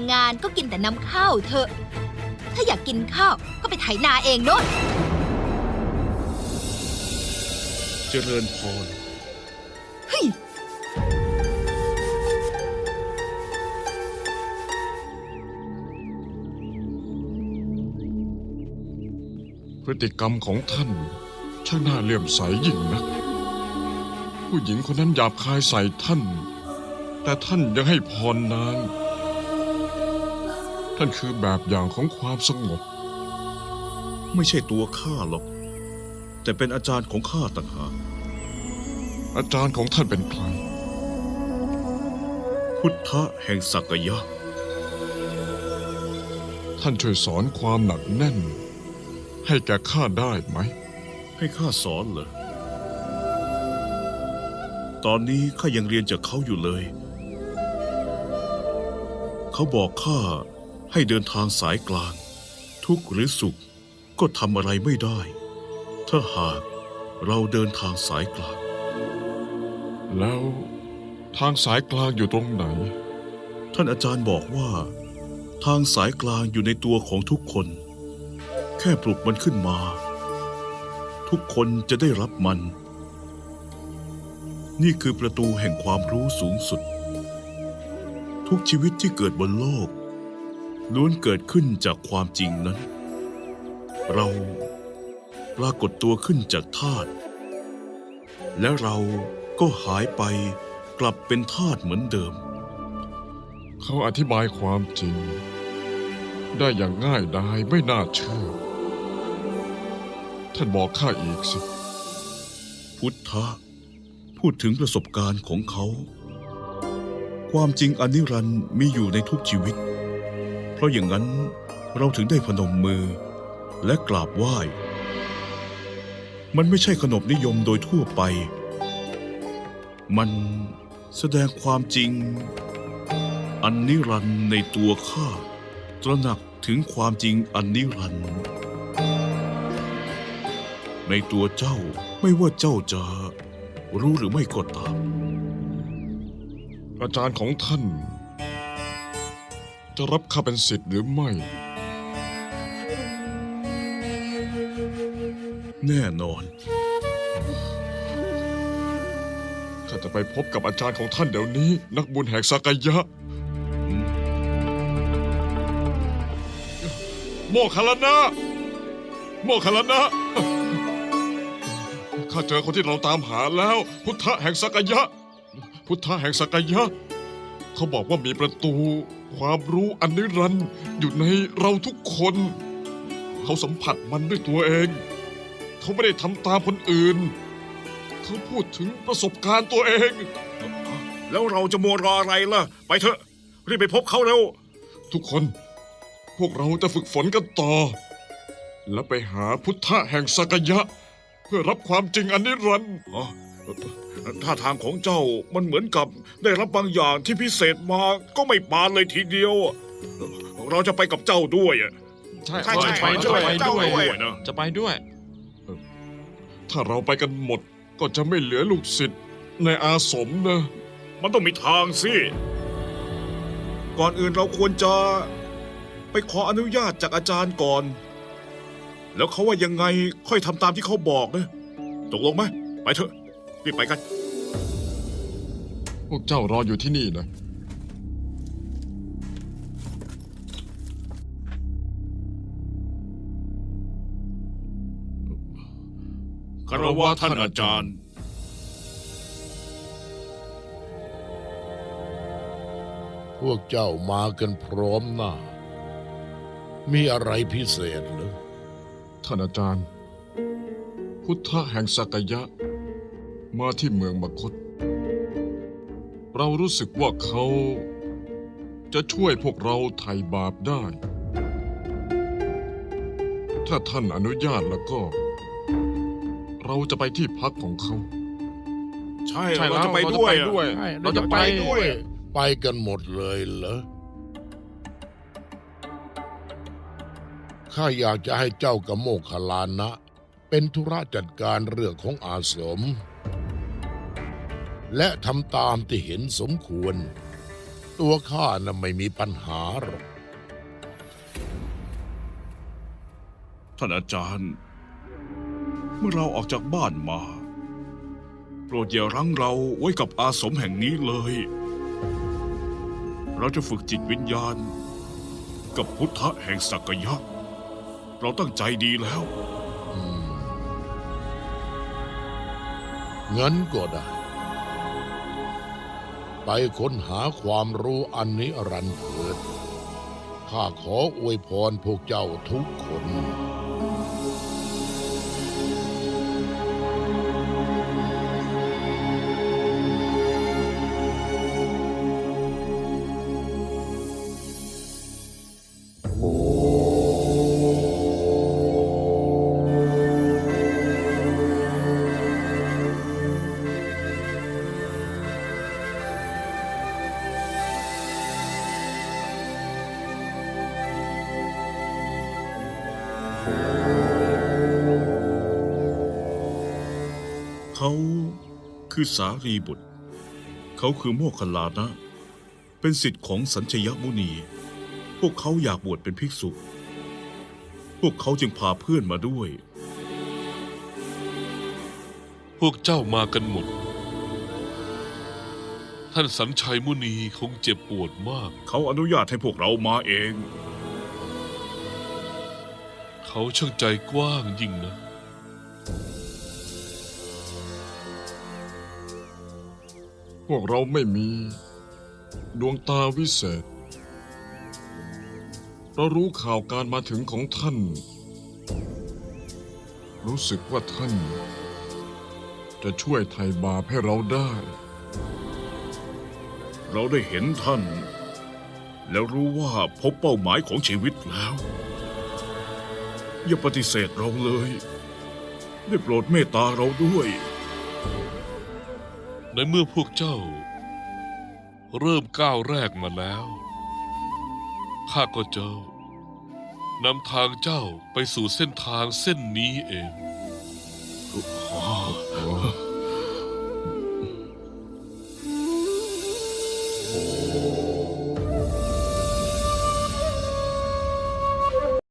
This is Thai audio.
ำงานก็กินแต่น้ำข้าวเถอะ ถ้าอยากกินข้าวก็ไปไถนาเองโน้นเจริญพร เฮ้ยพฤติกรรมของท่านช่างน่าเลื่อมใสยิ่งนักผู้หญิงคนนั้นหยาบคายใส่ท่าน แต่ท่านยังให้พรนาง ท่านคือแบบอย่างของความสงบ ไม่ใช่ตัวข้าหรอก แต่เป็นอาจารย์ของข้าต่างหากอาจารย์ของท่านเป็นใคร พุทธะแห่งสักยะ ท่านช่วยสอนความหนักแน่น ให้แก่ข้าได้ไหม ให้ข้าสอนเหรอ ตอนนี้ข้ายังเรียนจากเขาอยู่เลย เขาบอกข้า ให้เดินทางสายกลาง ทุกข์หรือสุขก็ทำอะไรไม่ได้ ถ้าหากเราเดินทางสายกลาง แล้วทางสายกลางอยู่ตรงไหน ท่านอาจารย์บอกว่า ทางสายกลางอยู่ในตัวของทุกคน แค่ปลุกมันขึ้นมา ทุกคนจะได้รับมัน นี่คือประตูแห่งความรู้สูงสุด ทุกชีวิตที่เกิดบนโลก ล้วนเกิดขึ้นจากความจริงนั้น เราปรากฏตัวขึ้นจากธาตุและเราก็หายไปกลับเป็นธาตุเหมือนเดิม เขาอธิบายความจริง ได้อย่างง่ายดายไม่น่าเชื่อ ท่านบอกข้าอีกสิ พุทธะพูดถึงประสบการณ์ของเขา ความจริงอันนิรันดร์มีอยู่ในทุกชีวิต เพราะอย่างนั้นเราถึงได้พนมมือ และกราบไหว้ มันไม่ใช่ขนบนิยมโดยทั่วไป มันแสดงความจริง อันนิรันดร์ในตัวข้า ตระหนักถึงความจริงอันนิรันดร์ในตัวเจ้าไม่ว่าเจ้าจะรู้หรือไม่ก็ตามอาจารย์ของท่าน จะรับข้าเป็นศิษย์หรือไม่ แน่นอน ข้าจะไปพบกับอาจารย์ของท่านเดี๋ยวนี้ นักบุญแห่งสักยะ โมคคัลลานะ โมคคัลลานะ ข้าเจอคนที่เราตามหาแล้ว พุทธะแห่งสักยะ พุทธะแห่งสักยะ เขาบอกว่ามีประตู ความรู้อันนิรันดร์อยู่ในเราทุกคน เขาสัมผัสมันด้วยตัวเอง เขาไม่ได้ทำตามคนอื่น เขาพูดถึงประสบการณ์ตัวเอง แล้วเราจะมัวรออะไรล่ะ ไปเถอะรีบไปพบเขาเร็ว ทุกคน พวกเราจะฝึกฝนกันต่อ และไปหาพุทธะแห่งสักยะ เพื่อรับความจริงอันนิรันดร์อ๋อ ท่าทางของเจ้ามันเหมือนกับได้รับบางอย่างที่พิเศษมาก็ไม่ปานเลยทีเดียว เราจะไปกับเจ้าด้วยอะใช่ใช่ใช่ไปด้วยไปไปด้ด้ววยยนะจะไปด้วย ถ้าเราไปกันหมดก็จะไม่เหลือลูกศิษย์ในอาสมนะ มันต้องมีทางสิ ก่อนอื่นเราควรจะไปขออนุญาตจากอาจารย์ก่อน แล้วเขาว่ายังไงค่อยทำตามที่เขาบอกนะ ตกลงไหมไปเถอะ รีบไปกัน พวกเจ้ารออยู่ที่นี่นะ คารวะท่านอาจารย์ พวกเจ้ามากันพร้อมหน้า มีอะไรพิเศษหรือ ท่านอาจารย์ พุทธะแห่งสักยะ มาที่เมืองมคต เรารู้สึกว่าเขาจะช่วยพวกเราไถ่บาปได้ ถ้าท่านอนุญาตแล้วก็ เราจะไปที่พักของเขา ใช่ใช่เราแล้วจะไปเราจะด้วยไปอะด้วยเราจะไปด้วย ไปกันหมดเลยเหรอ ข้าอยากจะให้เจ้ากับโมคคลลานะ เป็นธุระจัดการเรื่องของอาสม และทำตามที่เห็นสมควร ตัวข้าน่ะไม่มีปัญหาหรอกท่านอาจารย์ เมื่อเราออกจากบ้านมา โปรดอย่ารั้งเราไว้กับอาสมแห่งนี้เลย เราจะฝึกจิตวิญญาณ กับพุทธะแห่งสักยะ เราตั้งใจดีแล้วอืมงั้นก็ได้ ไปค้นหาความรู้อันนิรันดร์เถิดข้าขออวยพรพวกเจ้าทุกคน เขาคือสารีบุตร เขาคือโมคคัลลานะ เป็นสิทธิ์ของสัญชยมุนี พวกเขาอยากบวชเป็นภิกษุ พวกเขาจึงพาเพื่อนมาด้วย พวกเจ้ามากันหมด ท่านสัญชัยมุนีคงเจ็บปวดมาก เขาอนุญาตให้พวกเรามาเอง เขาช่างใจกว้างยิ่งนะ พวกเราไม่มี ดวงตาวิเศษ เรารู้ข่าวการมาถึงของท่าน รู้สึกว่าท่าน จะช่วยไถ่บาปให้เราได้ เราได้เห็นท่าน แล้วรู้ว่าพบเป้าหมายของชีวิตแล้ว อย่าปฏิเสธเราเลย ได้โปรดเมตตาเราด้วย ในเมื่อพวกเจ้า เริ่มก้าวแรกมาแล้ว ข้าก็เจ้านำทางเจ้าไปสู่เส้นทางเส้นนี้เอง